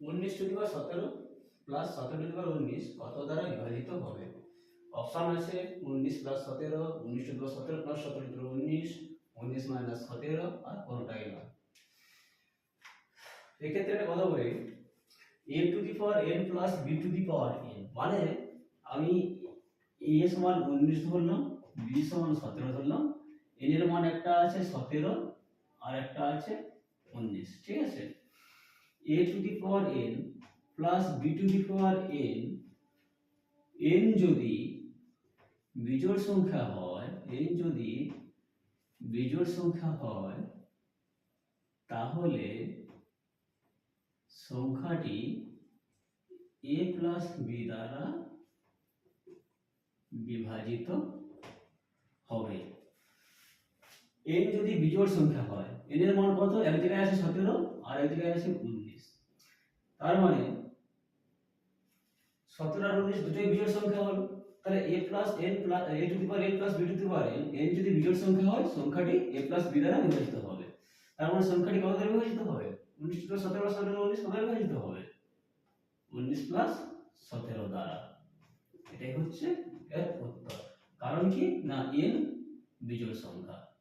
উনিশ two the পাওয়ার সতেরো plus সতেরো টু দি পাওয়ার উনিশ কত দ্বারা বিভাজিত হবে? অপশন আছে উনিশ প্লাস সতেরো, উনিশ টু সতেরো প্লাস সতেরো টু উনিশ উনিশ মাইনাস সতেরো আর কোনোটাই না এক্ষেত্রে একটা কথা বলি A to the power N plus B to the power N মানে আমি এ সমান উনিশ ধরলাম বি সমান সতেরো ধরলাম এন এর মান একটা আছে সতেরো আর একটা আছে উনিশ, ঠিক আছে? To the power N plus B to the power N N যদি বিজোড় সংখ্যা হয় এন যদি বিজোড় সংখ্যা হয়, তাহলে সংখ্যাটি এ প্লাস বি দ্বারা বিভাজিত হবে এন যদি বিজোড় সংখ্যা হয় এন এর মান কত? এক জায়গায় আছে সতেরো, আর এক জায়গায় আছে উনিশ। তার মানে সতেরো আর উনিশ দুটোই বিজোড় সংখ্যা হলো। তাহলে A plus N plus A to the power N plus B to the power N N যদি বিজোড় সংখ্যা হয়, সংখ্যাটি এ প্লাস বি দ্বারা বিভাজিত হবে। তার মানে সংখ্যাটি কত দ্বারা বিভাজিত হবে? উনিশ প্লাস সতেরো সতেরো, উনিশ কত দ্বারা বিভাজিত হবে? উনিশ প্লাস সতেরো দ্বারা। এটাই হচ্ছে এর উত্তর। কারণ কি? না এন বিজোড় সংখ্যা।